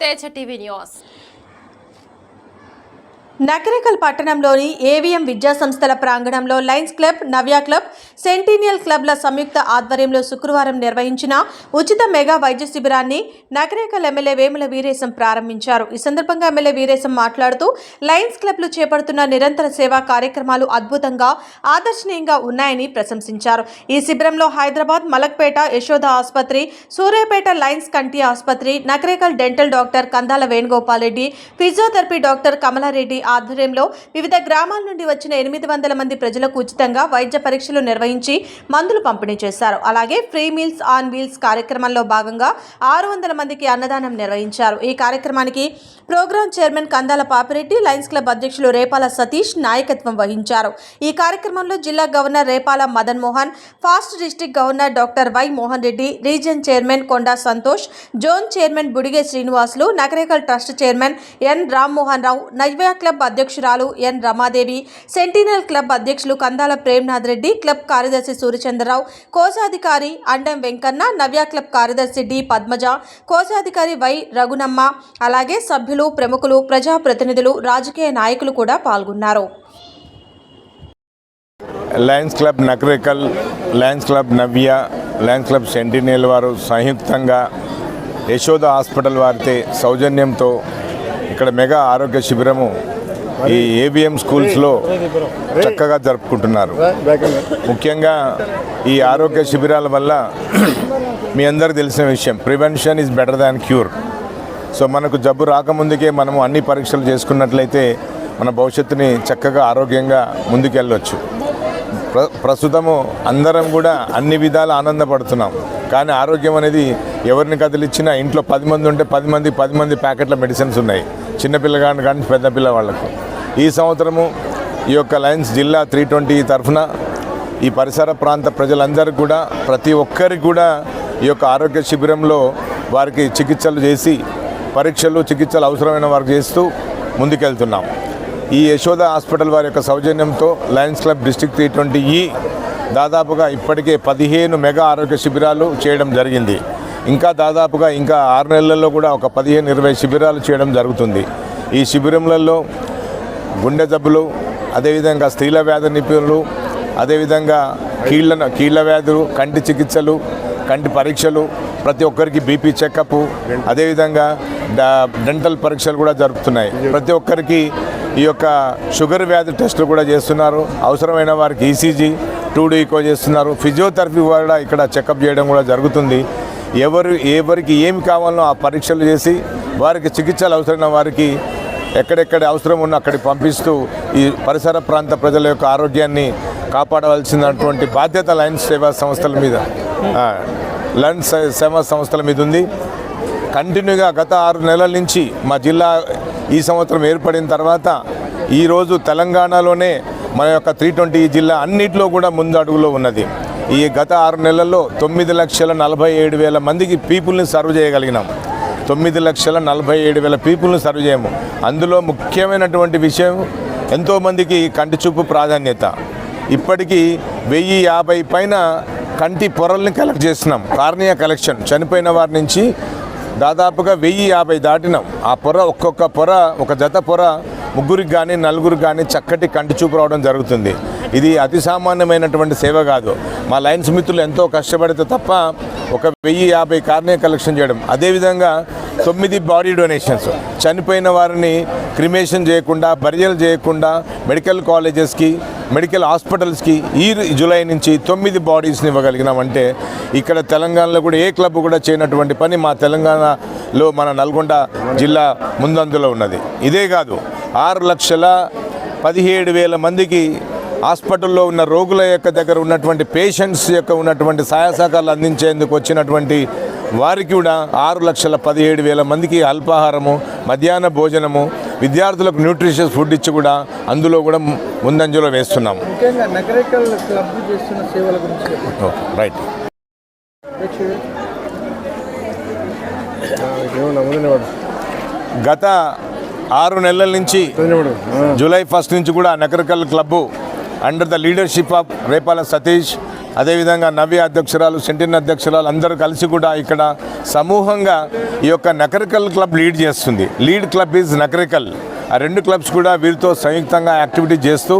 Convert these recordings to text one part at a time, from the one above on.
Teja TV news Nakrekal పట్టణంలోని AVM విద్యా సంస్థల ప్రాంగణంలో Lions Club Navya club centennial క్లబ్ల సంయుక్త ఆధ్వర్యంలో శుక్రవారం నిర్వహించిన ఉచిత మెగా వైద్య శిబిరాన్ని నకరేకల్ ఎమ్మెల్యే వేముల వీరేశం ప్రారంభించారు. ఈ సందర్భంగా ఎమ్మెల్యే వీరేశం మాట్లాడుతూ లయన్స్ క్లబ్లు చేపడుతున్న నిరంతర సేవా కార్యక్రమాలు అద్భుతంగా ఆదర్శనీయంగా ఉన్నాయని ప్రశంసించారు. ఈ శిబిరంలో హైదరాబాద్ మలక్పేట యశోద ఆసుపత్రి సూర్యాపేట లయన్స్ కంటి ఆసుపత్రి Nakrekal dental doctor Kandala Venugopal Reddy physiotherapy doctor Kamalareddy ఆధ్వర్యంలో వివిధ గ్రామాల నుండి వచ్చిన ఎనిమిది వందల మంది ప్రజలకు ఉచితంగా వైద్య పరీక్షలు నిర్వహించి మందులు పంపిణీ చేశారు. అలాగే ఫ్రీ మీల్స్ ఆన్ వీల్స్ కార్యక్రమంలో భాగంగా ఆరు వందల మందికి అన్నదానం నిర్వహించారు. ఈ కార్యక్రమానికి program chairman Kandala Papireddy Lions Club అధ్యక్షులు రేపాల సతీష్ నాయకత్వం వహించారు. ఈ కార్యక్రమంలో జిల్లా governor Repala Madan Mohan past district governor doctor Y Mohan Reddy region chairman Konda Santosh zone chairman Budige Srinivasulu Nakrekal trust chairman N Rammohan Rao Navya club అధ్యక్షురాలు N Ramadevi sentinel club అధ్యక్షులు Kandala Premnath Reddy club కార్యదర్శి సూర్యచంద్రరావు కోశాధికారి Andam Venkanna Navya club కార్యదర్శి D Padmaja కోశాధికారి Y రఘునమ్మ అలాగే సభ్యులు ప్రముఖులు ప్రజాప్రతినిధులు రాజకీయ నాయకులు కూడా పాల్గొన్నారు. Lions Club Nakrekal Lions Club Navya Lions Club centennial వారు సంయుక్తంగా యశోద హాస్పిటల్ వారితే సౌజన్యంతో ఇక్కడ మెగా ఆరోగ్య శిబిరము ఈ ఏబిఎం స్కూల్స్లో చక్కగా జరుపుకుంటున్నారు. ముఖ్యంగా ఈ ఆరోగ్య శిబిరాల వల్ల మీ అందరికి తెలిసిన విషయం prevention is better than cure so మనకు జబ్బు రాకముందుకే మనము అన్ని పరీక్షలు చేసుకున్నట్లయితే మన భవిష్యత్తుని చక్కగా ఆరోగ్యంగా ముందుకెళ్ళవచ్చు ప్ర ప్రస్తుతము అందరం కూడా అన్ని విధాలు ఆనందపడుతున్నాం. కానీ ఆరోగ్యం అనేది ఎవరిని కదిలిచ్చినా ఇంట్లో పది మంది ఉంటే పది మంది పది మంది ప్యాకెట్ల మెడిసిన్స్ ఉన్నాయి. చిన్నపిల్లగాని కానీ పెద్ద పిల్లవాళ్ళకు. ఈ సంవత్సరము ఈ యొక్క లయన్స్ జిల్లా త్రీ ట్వంటీ తరఫున ఈ పరిసర ప్రాంత ప్రజలందరూ కూడా ప్రతి ఒక్కరికి కూడా ఈ యొక్క ఆరోగ్య శిబిరంలో వారికి చికిత్సలు చేసి పరీక్షలు చికిత్సలు అవసరమైన వారికి చేస్తూ ముందుకెళ్తున్నాం. ఈ యశోద హాస్పిటల్ వారి యొక్క సౌజన్యంతో Lions Club district three twenty ఈ దాదాపుగా ఇప్పటికే పదిహేను మెగా ఆరోగ్య శిబిరాలు చేయడం జరిగింది. ఇంకా దాదాపుగా ఇంకా ఆరు నెలల్లో కూడా ఒక పదిహేను ఇరవై శిబిరాలు చేయడం జరుగుతుంది. ఈ శిబిరములలో గుండె జబ్బులు అదేవిధంగా స్త్రీల వ్యాధి నిపుణులు అదేవిధంగా కీళ్ళ కీళ్ళ వ్యాధులు కంటి చికిత్సలు కంటి పరీక్షలు ప్రతి ఒక్కరికి బీపీ చెకప్ అదేవిధంగా డెంటల్ పరీక్షలు కూడా జరుపుతున్నాయి. ప్రతి ఒక్కరికి ఈ యొక్క షుగర్ వ్యాధి టెస్టులు కూడా చేస్తున్నారు. అవసరమైన వారికి ఈసీజీ టూ ఈకో చేస్తున్నారు. ఫిజియోథెరపీ కూడా ఇక్కడ చెకప్ చేయడం కూడా జరుగుతుంది. ఎవరు ఎవరికి ఏమి కావాలో ఆ పరీక్షలు చేసి వారికి చికిత్సలు అవసరమైన వారికి ఎక్కడెక్కడ అవసరం ఉన్న అక్కడికి పంపిస్తూ ఈ పరిసర ప్రాంత ప్రజల యొక్క ఆరోగ్యాన్ని కాపాడవలసినటువంటి బాధ్యత లయన్స్ సేవా సంస్థల మీద ఆ, లయన్స్ సే- సేవా సంస్థల మీద ఉంది. కంటిన్యూగా గత ఆరు నెలల నుంచి మా జిల్లా ఈ సంవత్సరం ఏర్పడిన తర్వాత ఈరోజు తెలంగాణలోనే మన యొక్క త్రీ ట్వంటీ జిల్లా అన్నిటిలో కూడా ముందు అడుగులో ఉన్నది. ఈ గత ఆరు నెలల్లో తొమ్మిది లక్షల నలభై ఏడు వేల మందికి పీపుల్ని సర్వ్ చేయగలిగినాం. తొమ్మిది లక్షల నలభై ఏడు వేల పీపుల్ని సర్వ్ చేయము. అందులో ముఖ్యమైనటువంటి విషయం ఎంతోమందికి కంటి చూపు ప్రాధాన్యత. ఇప్పటికీ వెయ్యి యాభై పైన కంటి పొరల్ని కలెక్ట్ చేస్తున్నాం. Cornea collection. చనిపోయిన వారి నుంచి దాదాపుగా వెయ్యి యాభై దాటినాం. ఆ పొర ఒక్కొక్క పొర ఒక జత పొర ముగ్గురికి కానీ నలుగురికి కానీ చక్కటి కంటి చూపు రావడం జరుగుతుంది. ఇది అతి సామాన్యమైనటువంటి సేవ కాదు. మా లయన్స్ మిత్రులు ఎంతో కష్టపడితే తప్ప ఒక వెయ్యి యాభై కార్నియా కలెక్షన్ చేయడం. అదేవిధంగా తొమ్మిది బాడీ డొనేషన్స్. చనిపోయిన వారిని క్రిమేషన్ చేయకుండా బరియలు చేయకుండా మెడికల్ కాలేజెస్కి మెడికల్ హాస్పిటల్స్కి ఈ జూలై నుంచి తొమ్మిది బాడీస్ని ఇవ్వగలిగినామంటే ఇక్కడ తెలంగాణలో కూడా ఏ క్లబ్ కూడా చేయనటువంటి పని మా తెలంగాణలో మన నల్గొండ జిల్లా ముందందులో ఉన్నది. ఇదే కాదు ఆరు లక్షల పదిహేడు వేల మందికి హాస్పిటల్లో ఉన్న రోగుల యొక్క దగ్గర ఉన్నటువంటి పేషెంట్స్ యొక్క ఉన్నటువంటి సహాయ సహకారాలు అందించేందుకు వచ్చినటువంటి వారికి కూడా ఆరు లక్షల పదిహేడు వేల మందికి అల్పాహారము మధ్యాహ్న భోజనము విద్యార్థులకు న్యూట్రిషియస్ ఫుడ్ ఇచ్చి కూడా అందులో కూడా ముందంజలో వేస్తున్నాము ముఖ్యంగా నగరికల్ క్లబ్ చేస్తున్న సేవల గురించి చెప్పండి. Okay right. గత ఆరు నెలల నుంచి. జూలై ఫస్ట్ నుంచి కూడా Nakrekal club under the leadership of Repala Satish అదేవిధంగా నవ్య అధ్యక్షురాలు సెంటిన్ అధ్యక్షురాలు అందరూ కలిసి కూడా ఇక్కడ సమూహంగా ఈ యొక్క నకరికల్ క్లబ్ లీడ్ చేస్తుంది. Lead club is Nakrekal. ఆ రెండు క్లబ్స్ కూడా వీరితో సంయుక్తంగా యాక్టివిటీ చేస్తూ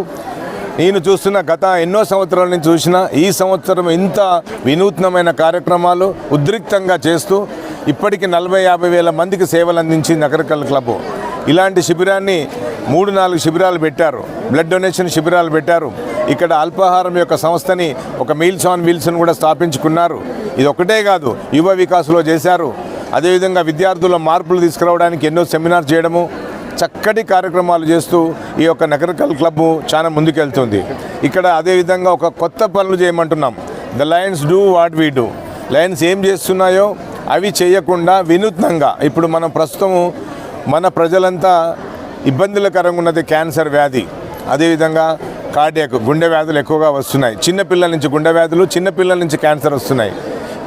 నేను చూస్తున్న గత ఎన్నో సంవత్సరాల నుంచి చూసిన ఈ సంవత్సరం ఇంత వినూత్నమైన కార్యక్రమాలు ఉద్రిక్తంగా చేస్తూ ఇప్పటికి నలభై యాభై వేల మందికి సేవలు అందించి నకరికల్ క్లబ్. ఇలాంటి శిబిరాన్ని మూడు నాలుగు శిబిరాలు పెట్టారు. బ్లడ్ డొనేషన్ శిబిరాలు పెట్టారు. ఇక్కడ అల్పాహారం యొక్క సంస్థని ఒక మీల్స్ ఆన్ వీల్స్ని కూడా స్థాపించుకున్నారు. ఇది ఒకటే కాదు యువ వికాస్లో చేశారు. అదేవిధంగా విద్యార్థుల మార్పులు తీసుకురావడానికి ఎన్నో సెమినార్ చేయడము చక్కటి కార్యక్రమాలు చేస్తూ ఈ యొక్క నగరకల్ క్లబ్ చాలా ముందుకెళ్తుంది. ఇక్కడ అదేవిధంగా ఒక కొత్త పనులు చేయమంటున్నాం. The Lions do what we do Lions ఏం చేస్తున్నాయో అవి చేయకుండా వినూత్నంగా ఇప్పుడు మనం ప్రస్తుతము మన ప్రజలంతా ఇబ్బందులకరంగా ఉన్నది క్యాన్సర్ వ్యాధి. అదేవిధంగా కార్డియాక్ గుండె వ్యాధులు ఎక్కువగా వస్తున్నాయి. చిన్నపిల్లల నుంచి గుండె వ్యాధులు చిన్నపిల్లల నుంచి క్యాన్సర్ వస్తున్నాయి.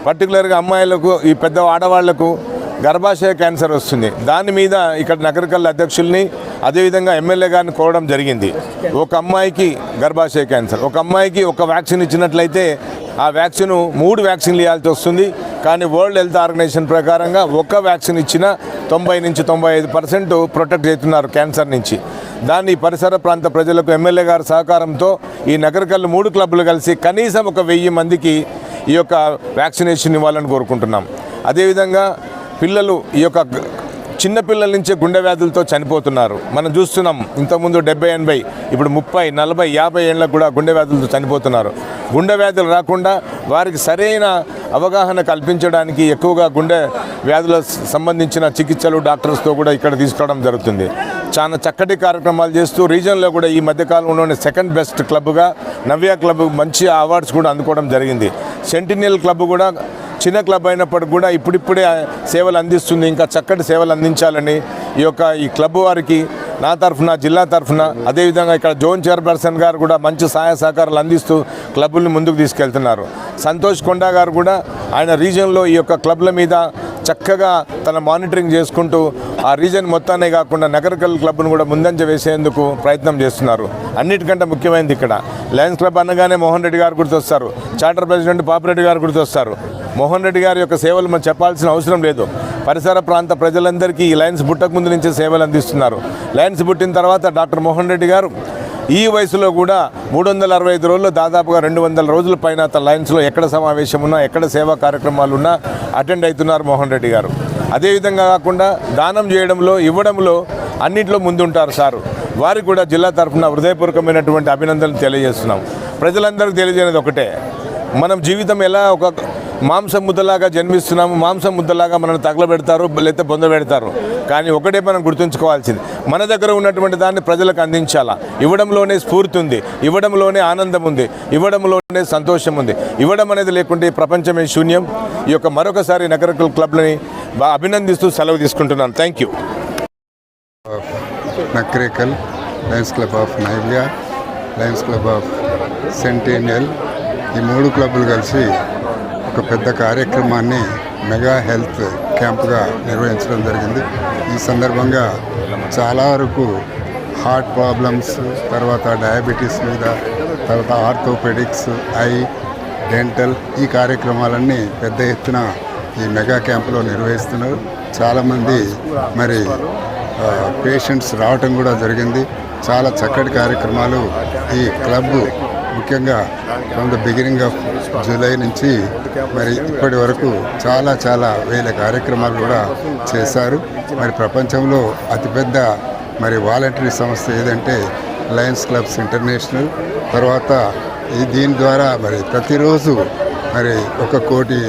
పర్టికులర్గా అమ్మాయిలకు ఈ పెద్ద ఆడవాళ్ళకు గర్భాశయ క్యాన్సర్ వస్తుంది. దాని మీద ఇక్కడ నగరకల్ అధ్యక్షుల్ని అదేవిధంగా ఎమ్మెల్యే గారిని కోరడం జరిగింది. ఒక అమ్మాయికి గర్భాశయ క్యాన్సర్. ఒక అమ్మాయికి ఒక వ్యాక్సిన్ ఇచ్చినట్లయితే ఆ వ్యాక్సిన్ మూడు వ్యాక్సిన్లు ఇవ్వాల్సి వస్తుంది. కానీ వరల్డ్ హెల్త్ ఆర్గనైజేషన్ ప్రకారంగా ఒక్క వ్యాక్సిన్ ఇచ్చిన తొంభై నుంచి తొంభై ఐదు పర్సెంట్ ప్రొటెక్ట్ చేస్తున్నారు క్యాన్సర్ నుంచి. దాన్ని పరిసర ప్రాంత ప్రజలకు ఎమ్మెల్యే గారి సహకారంతో ఈ నగరకల్లు మూడు క్లబ్లు కలిసి కనీసం ఒక వెయ్యి మందికి ఈ యొక్క వ్యాక్సినేషన్ ఇవ్వాలని కోరుకుంటున్నాం. అదేవిధంగా పిల్లలు ఈ యొక్క చిన్నపిల్లల నుంచే గుండె వ్యాధులతో చనిపోతున్నారు. మనం చూస్తున్నాం ఇంతకుముందు డెబ్బై ఎనభై ఇప్పుడు ముప్పై నలభై యాభై ఏళ్ళకు కూడా గుండె వ్యాధులతో చనిపోతున్నారు. గుండె వ్యాధులు రాకుండా వారికి సరైన అవగాహన కల్పించడానికి ఎక్కువగా గుండె వ్యాధుల సంబంధించిన చికిత్సలు డాక్టర్స్తో కూడా ఇక్కడ తీసుకురావడం జరుగుతుంది. చాలా చక్కటి కార్యక్రమాలు చేస్తూ రీజన్లో కూడా ఈ మధ్యకాలంలోనే సెకండ్ బెస్ట్ క్లబ్గా నవ్య క్లబ్ మంచి అవార్డ్స్ కూడా అందుకోవడం జరిగింది. సెంటినియల్ క్లబ్ కూడా చిన్న క్లబ్ అయినప్పటికి కూడా ఇప్పుడిప్పుడే సేవలు అందిస్తుంది. ఇంకా చక్కటి సేవలు అందించాలని ఈ యొక్క ఈ క్లబ్ వారికి నా తరఫున జిల్లా తరఫున అదేవిధంగా ఇక్కడ జోన్ చైర్పర్సన్ గారు కూడా మంచి సహాయ సహకారాలు అందిస్తూ క్లబ్బుల్ని ముందుకు తీసుకెళ్తున్నారు. సంతోష్ కొండా గారు కూడా ఆయన రీజియన్లో ఈ యొక్క క్లబ్ల మీద చక్కగా తన మానిటరింగ్ చేసుకుంటూ ఆ రీజన్ మొత్తానే కాకుండా నగరకల్ క్లబ్ను కూడా ముందంజ వేసేందుకు ప్రయత్నం చేస్తున్నారు. అన్నిటికంటే ముఖ్యమైనది ఇక్కడ. లయన్స్ క్లబ్ అనగానే మోహన్ రెడ్డి గారు గుర్తొస్తారు. చార్టర్ ప్రెసిడెంట్ పాపిరెడ్డి గారు గుర్తొస్తారు. మోహన్ రెడ్డి గారి యొక్క సేవలు మనం చెప్పాల్సిన అవసరం లేదు. పరిసర ప్రాంత ప్రజలందరికీ ఈ లయన్స్ పుట్టక ముందు నుంచే సేవలు అందిస్తున్నారు. లయన్స్ పుట్టిన తర్వాత డాక్టర్ మోహన్ రెడ్డి గారు ఈ వయసులో కూడా మూడు వందల అరవై ఐదు రోజులు దాదాపుగా రెండు వందల రోజుల పైన తన లయన్స్లో ఎక్కడ సమావేశం ఉన్నా ఎక్కడ సేవా కార్యక్రమాలు ఉన్నా అటెండ్ అవుతున్నారు మోహన్ రెడ్డి గారు. అదేవిధంగా కాకుండా దానం చేయడంలో ఇవ్వడంలో అన్నింటిలో ముందుంటారు సారు. వారికి కూడా జిల్లా తరఫున హృదయపూర్వకమైనటువంటి అభినందనలు తెలియజేస్తున్నాం. ప్రజలందరికీ తెలియజేయడం ఒకటే. మనం జీవితం ఎలా ఒక మాంసం ముద్దలాగా జన్మిస్తున్నాము మాంసం ముద్దలాగా మనల్ని తగలబెడతారు లేకపోతే బొంద పెడతారు. కానీ ఒకటే మనం గుర్తుంచుకోవాల్సింది. మన దగ్గర ఉన్నటువంటి దాన్ని ప్రజలకు అందించాలా? ఇవ్వడంలోనే స్ఫూర్తి ఉంది ఇవ్వడంలోనే ఆనందం ఉంది ఇవ్వడంలోనే సంతోషం ఉంది. ఇవ్వడం అనేది లేకుంటే ఈ ప్రపంచమే శూన్యం. ఈ యొక్క మరొకసారి నగరకుల క్లబ్లని బాగా అభినందిస్తూ సెలవు తీసుకుంటున్నాను. Thank you Nakrekal Lions Club of Navya Lions Club of centennial ఈ మూడు క్లబ్లు కలిసి ఒక పెద్ద కార్యక్రమాన్ని మెగా హెల్త్ క్యాంప్గా నిర్వహించడం జరిగింది. ఈ సందర్భంగా చాలా వరకు హార్ట్ ప్రాబ్లమ్స్ తర్వాత డయాబెటీస్ మీద తర్వాత ఆర్థోపెడిక్స్ ఐ డెంటల్ ఈ కార్యక్రమాలన్నీ పెద్ద ఎత్తున ఈ మెగా క్యాంపులో నిర్వహిస్తున్నారు. చాలామంది మరి పేషెంట్స్ రావటం కూడా జరిగింది. చాలా చక్కటి కార్యక్రమాలు ఈ క్లబ్ ముఖ్యంగా from the beginning of July నుంచి మరి ఇప్పటి వరకు చాలా చాలా వేల కార్యక్రమాలు కూడా చేశారు. మరి ప్రపంచంలో అతిపెద్ద మరి వాలంటరీ సంస్థ ఏదంటే లయన్స్ క్లబ్స్ ఇంటర్నేషనల్. తర్వాత ఈ దీని ద్వారా మరి ప్రతిరోజు మరి ఒక కోటి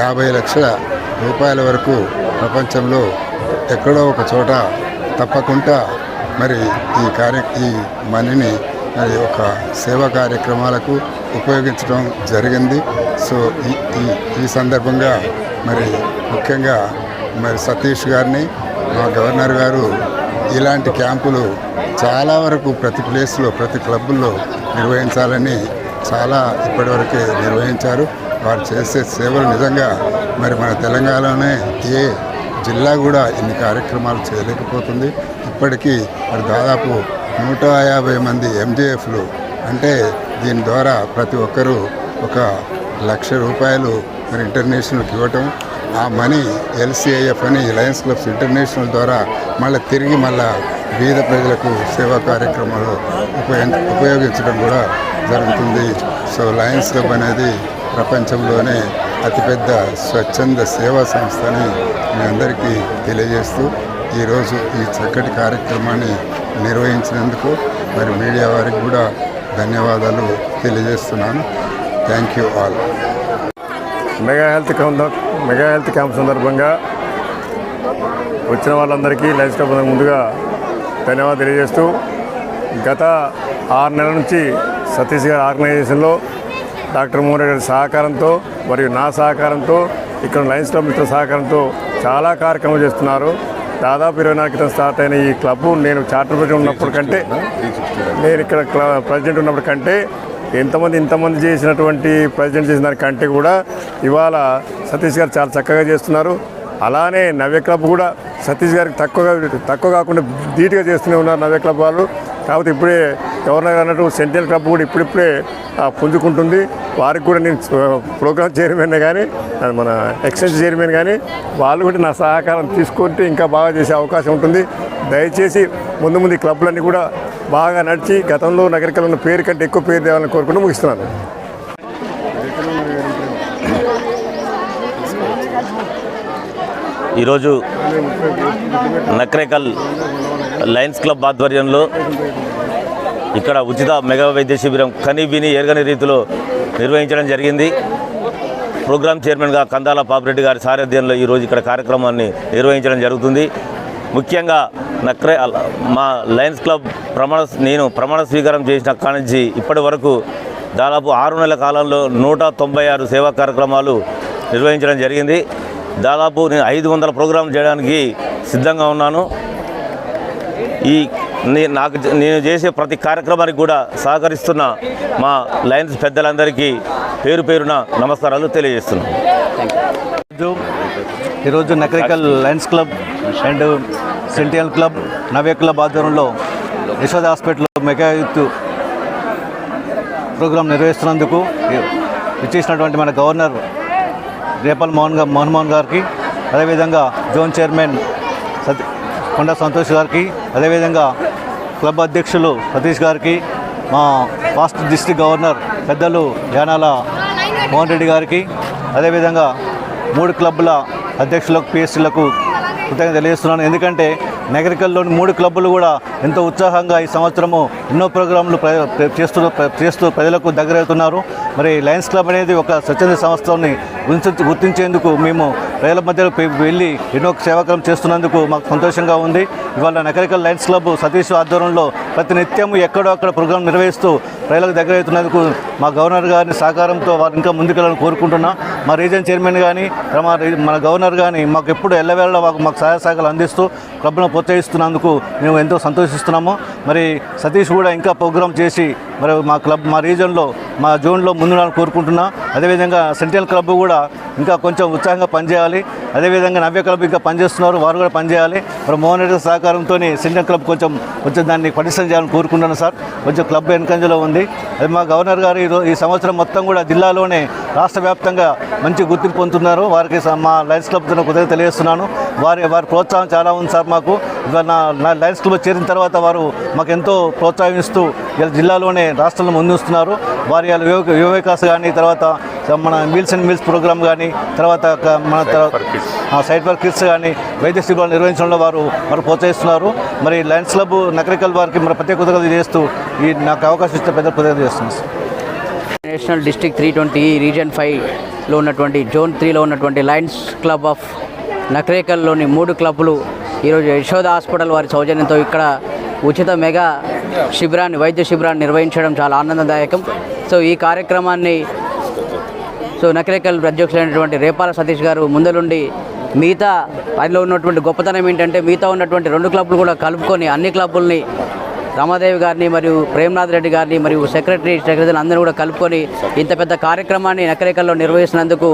యాభై లక్షల రూపాయల వరకు ప్రపంచంలో ఎక్కడో ఒక చోట తప్పకుండా మరి ఈ కార్య ఈ మనీని మరి ఒక సేవా కార్యక్రమాలకు ఉపయోగించడం జరిగింది. సో ఈ ఈ ఈ సందర్భంగా మరి ముఖ్యంగా మరి సతీష్ గారిని మా గవర్నర్ గారు ఇలాంటి క్యాంపులు చాలా వరకు ప్రతి ప్లేస్లో ప్రతి క్లబ్బుల్లో నిర్వహించాలని చాలా ఇప్పటివరకే నిర్వహించారు. వారు చేసే సేవలు నిజంగా మరి మన తెలంగాణలోనే ఏ జిల్లా కూడా ఇన్ని కార్యక్రమాలు చేయలేకపోతుంది. ఇప్పటికీ మరి దాదాపు నూట యాభై మంది ఎంజేఎఫ్లు అంటే దీని ద్వారా ప్రతి ఒక్కరూ ఒక లక్ష రూపాయలు మరి ఇంటర్నేషనల్కి ఇవ్వటం ఆ మనీ ఎల్సిఐఎఫ్ అని లయన్స్ క్లబ్స్ ఇంటర్నేషనల్ ద్వారా మళ్ళీ తిరిగి మళ్ళా బీద ప్రజలకు సేవా కార్యక్రమాలు ఉపయోగించడం కూడా జరుగుతుంది. సో లయన్స్ క్లబ్ అనేది ప్రపంచంలోనే అతిపెద్ద స్వచ్ఛంద సేవా సంస్థ అని మీ అందరికీ తెలియజేస్తూ ఈరోజు ఈ చక్కటి కార్యక్రమాన్ని నిర్వహించినందుకు మరి మీడియా వారికి కూడా ధన్యవాదాలు తెలియజేస్తున్నాను. Thank you all mega health camp mega health camp సందర్భంగా వచ్చిన వాళ్ళందరికీ లైన్స్ క్లబ్ ముందుగా ధన్యవాదాలు తెలియజేస్తూ గత ఆరు నెలల నుంచి సతీష్ గారి ఆర్గనైజేషన్లో డాక్టర్ మోహన్ గారి సహకారంతో మరియు నా సహకారంతో ఇక్కడ లైన్స్ క్లబ్ మిత్రుల సహకారంతో చాలా కార్యక్రమాలు చేస్తున్నారు. దాదాపు ఇరవై నాలుగు క్రితం స్టార్ట్ అయిన ఈ క్లబ్ నేను చార్టర్ పెట్టి ఉన్నప్పటి కంటే నేను ఇక్కడ ప్రెసిడెంట్ ఉన్నప్పటి కంటే ఎంతమంది ఇంతమంది చేసినటువంటి ప్రెసిడెంట్ చేసిన దానికంటే కూడా ఇవాళ సతీష్ గారు చాలా చక్కగా చేస్తున్నారు. అలానే నవ్య క్లబ్ కూడా సతీష్ గారికి తక్కువగా తక్కువ కాకుండా ధీటుగా చేస్తూనే ఉన్నారు నవ్య క్లబ్ వాళ్ళు. కాకపోతే ఇప్పుడే ఎవరైనా అన్నట్టు సెంట్రల్ క్లబ్ కూడా ఇప్పుడిప్పుడే ఆ, పుంజుకుంటుంది. వారికి కూడా నేను ప్రోగ్రామ్ చైర్మన్ కానీ అది మన ఎక్సైజ్ చైర్మన్ కానీ వాళ్ళు కూడా నా సహకారం తీసుకుంటే ఇంకా బాగా చేసే అవకాశం ఉంటుంది. దయచేసి ముందు ముందు క్లబ్లన్నీ కూడా బాగా నడిచి గతంలో నగరికలు ఉన్న పేరు కంటే ఎక్కువ పేరు తేవాలని కోరుకుంటూ ముగిస్తున్నాను. ఈరోజు నక్రేకల్ లయన్స్ క్లబ్ ఆధ్వర్యంలో ఇక్కడ ఉచిత మెగా వైద్య శిబిరం కని విని ఎరగని రీతిలో నిర్వహించడం జరిగింది. ప్రోగ్రామ్ చైర్మన్గా కందాల పాపిరెడ్డి గారి సారథ్యంలో ఈరోజు ఇక్కడ కార్యక్రమాన్ని నిర్వహించడం జరుగుతుంది. ముఖ్యంగా నక్రే మా లయన్స్ క్లబ్ ప్రమాణ నేను ప్రమాణ స్వీకారం చేసిన కాడి నుంచి ఇప్పటి వరకు దాదాపు ఆరు నెలల కాలంలో నూట తొంభై ఆరు సేవా కార్యక్రమాలు నిర్వహించడం జరిగింది. దాదాపు నేను ఐదు వందల ప్రోగ్రాం చేయడానికి సిద్ధంగా ఉన్నాను. ఈ నాకు నేను చేసే ప్రతి కార్యక్రమానికి కూడా సహకరిస్తున్న మా లయన్స్ పెద్దలందరికీ పేరు పేరున నమస్కారాలు తెలియజేస్తున్నాను ఈరోజు Nakrekal Lions club and సెంటియల్ club Navya club ఆధ్వర్యంలో యశోద హాస్పిటల్లో మెగా యూత్ ప్రోగ్రాం నిర్వహిస్తున్నందుకు ఇచ్చేసినటువంటి మన గవర్నర్ రేపల్ మోహన్గా మోహన్ మోహన్ గారికి అదేవిధంగా జోన్ చైర్మన్ సతీ కొండ సంతోష్ గారికి అదేవిధంగా క్లబ్ అధ్యక్షులు సతీష్ గారికి మా ఫాస్ట్ డిస్టిక్ గవర్నర్ పెద్దలు యానాల మోహన్ రెడ్డి గారికి అదేవిధంగా మూడు క్లబ్బుల అధ్యక్షులకు పిఎస్సీలకు కృతజ్ఞత తెలియజేస్తున్నాను. ఎందుకంటే నగరికల్లోని మూడు క్లబ్బులు కూడా ఎంతో ఉత్సాహంగా ఈ సంవత్సరము ఎన్నో ప్రోగ్రాంలు ప్ర- చేస్తూ ప్ర- చేస్తూ ప్రజలకు దగ్గరవుతున్నారు. మరి లయన్స్ క్లబ్ అనేది ఒక స్వచ్ఛంద సంస్థని గుర్తించేందుకు మేము ప్రజల మధ్యలో వెళ్ళి ఎన్నో సేవాకరం చేస్తున్నందుకు మాకు సంతోషంగా ఉంది. ఇవాళ నగరికల్ లయన్స్ క్లబ్ సతీష్ ఆధ్వర్యంలో ప్రతి నిత్యం ఎక్కడో అక్కడ ప్రోగ్రాం నిర్వహిస్తూ ప్రజలకు దగ్గర అవుతున్నందుకు మా గవర్నర్ గారిని సహకారంతో వారు ఇంకా ముందుకెళ్ళాలని కోరుకుంటున్నా. మా రీజన్ చైర్మన్ కానీ మా మన గవర్నర్ కానీ మాకు ఎప్పుడు ఎల్లవేళ మాకు మాకు సహాయ సహకారాలు అందిస్తూ క్లబ్ను ప్రోత్సహిస్తున్నందుకు మేము ఎంతో సంతోషం ఆశిస్తున్నాము. మరి సతీష్ కూడా ఇంకా ప్రోగ్రాం చేసి మరి మా క్లబ్ మా రీజన్లో మా జోన్లో ముందుండాలని కోరుకుంటున్నా. అదేవిధంగా సెంట్రల్ క్లబ్ కూడా ఇంకా కొంచెం ఉత్సాహంగా పనిచేయాలి. అదేవిధంగా నవ్య క్లబ్ ఇంకా పనిచేస్తున్నారు వారు కూడా పనిచేయాలి. మరి మోహన్ రెడ్డి సహకారంతో సెంట్రల్ క్లబ్ కొంచెం కొంచెం దాన్ని పటిష్టం చేయాలని కోరుకుంటున్నాను సార్. కొంచెం క్లబ్ వెనుకంజలో ఉంది. అది మా గవర్నర్ గారు ఈ సంవత్సరం మొత్తం కూడా జిల్లాలోనే రాష్ట్ర వ్యాప్తంగా మంచి గుర్తింపు పొందుతున్నారు. వారికి మా లయన్స్ క్లబ్ తరఫున కృతజ్ఞత తెలియజేస్తున్నాను. వారి వారి ప్రోత్సాహం చాలా ఉంది సార్ మాకు. నా నా లయన్స్ క్లబ్ చేరిన తర్వాత వారు మాకు ఎంతో ప్రోత్సాహిస్తూ ఇలా జిల్లాలోనే రాష్ట్రంలో ముందుస్తున్నారు వారి వాళ్ళ యువ యువ వికాస్ కానీ తర్వాత మన మీల్స్ అండ్ మీల్స్ ప్రోగ్రామ్ కానీ తర్వాత మన తర్వాత ఆ సైట్ వర్క్ కిట్స్ కానీ వైద్య శిబిరాలు నిర్వహించడంలో వారు వారు ప్రోత్సహిస్తున్నారు. మరి లయన్స్ క్లబ్ నకరికల్ వారికి మరి ప్రత్యేక కృతజ్ఞతలు చేస్తూ ఈ నాకు అవకాశం ఇస్తే పెద్ద కృతజ్ఞత చేస్తున్నాను. National district three twenty region ఫైవ్లో ఉన్నటువంటి జోన్ త్రీలో ఉన్నటువంటి లయన్స్ క్లబ్ ఆఫ్ నక్రేకల్లోని మూడు క్లబ్లు ఈరోజు యశోద హాస్పిటల్ వారి సౌజన్యంతో ఇక్కడ ఉచిత మెగా శిబిరాన్ని వైద్య శిబిరాన్ని నిర్వహించడం చాలా ఆనందదాయకం. సో ఈ కార్యక్రమాన్ని సో నకిరేకల్ అధ్యక్షులైనటువంటి రేపాల సతీష్ గారు ముందలుండి మిగతా అందులో ఉన్నటువంటి గొప్పతనం ఏంటంటే మిగతా ఉన్నటువంటి రెండు క్లబ్లు కూడా కలుపుకొని అన్ని క్లబ్బుల్ని రమాదేవి గారిని మరియు ప్రేమ్నాథ్ రెడ్డి గారిని మరియు సెక్రటరీ సెక్రటరీలు అందరూ కూడా కలుపుకొని ఇంత పెద్ద కార్యక్రమాన్ని నకరేకల్లో నిర్వహిస్తున్నందుకు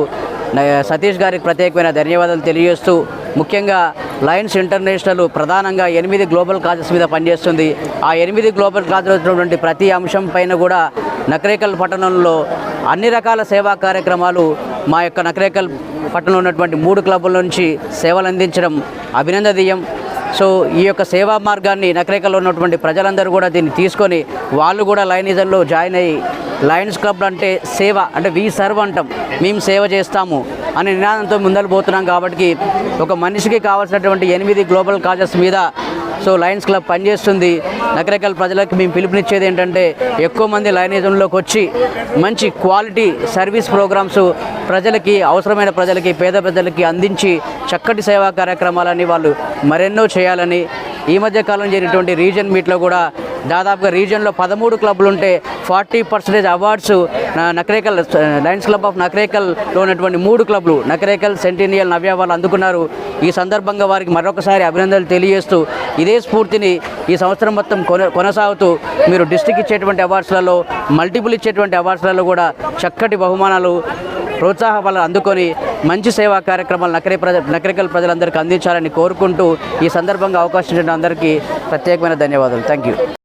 సతీష్ గారికి ప్రత్యేకమైన ధన్యవాదాలు తెలియజేస్తూ ముఖ్యంగా లయన్స్ ఇంటర్నేషనల్ ప్రధానంగా ఎనిమిది గ్లోబల్ కాజెస్ మీద పనిచేస్తుంది. ఆ ఎనిమిది గ్లోబల్ కాజెస్ ప్రతి అంశం పైన కూడా నకరేకల్ పట్టణంలో అన్ని రకాల సేవా కార్యక్రమాలు మా యొక్క నకరేకల్ పట్టణంలో ఉన్నటువంటి మూడు క్లబ్ల నుంచి సేవలు అందించడం అభినందనీయం. సో ఈ యొక్క సేవా మార్గాన్ని నకరేకల్లో ఉన్నటువంటి ప్రజలందరూ కూడా దీన్ని తీసుకొని వాళ్ళు కూడా లైనిజంలో జాయిన్ అయ్యి లయన్స్ క్లబ్ అంటే సేవ అంటే వి సర్వ్ అంటాం. మేము సేవ చేస్తాము. అనే నినాదంతో ముందలు పోతున్నాం కాబట్టి ఒక మనిషికి కావాల్సినటువంటి ఎనిమిది గ్లోబల్ కాజెస్ మీద సో లయన్స్ క్లబ్ పనిచేస్తుంది. రకరకాల ప్రజలకు మేము పిలుపునిచ్చేది ఏంటంటే ఎక్కువ మంది లయనిజంలోకి వచ్చి మంచి క్వాలిటీ సర్వీస్ ప్రోగ్రామ్స్ ప్రజలకి అవసరమైన ప్రజలకి పేద ప్రజలకి అందించి చక్కటి సేవా కార్యక్రమాలని వాళ్ళు మరెన్నో చేయాలని ఈ మధ్య కాలం జరిగినటువంటి రీజన్ మీట్లో కూడా దాదాపుగా రీజన్లో పదమూడు క్లబ్లు ఉంటే forty percentage awards Nakrekal Lions Club of నకరేకల్లో ఉన్నటువంటి మూడు క్లబ్లు నకరేకల్ సెంటీనియల్ నవ్య వాళ్ళు అందుకున్నారు. ఈ సందర్భంగా వారికి మరొకసారి అభినందనలు తెలియజేస్తూ ఇదే స్ఫూర్తిని ఈ సంవత్సరం మొత్తం కొన కొనసాగుతూ మీరు డిస్టిక్ ఇచ్చేటువంటి అవార్డ్స్లలో మల్టిపుల్ ఇచ్చేటువంటి అవార్డ్స్లలో కూడా చక్కటి బహుమానాలు ప్రోత్సాహ అందుకొని మంచి సేవా కార్యక్రమాలు నకరే ప్రజ నకరికల్ ప్రజలందరికీ అందించాలని కోరుకుంటూ ఈ సందర్భంగా అవకాశం ఇచ్చిన అందరికీ ప్రత్యేకమైన ధన్యవాదాలు. Thank you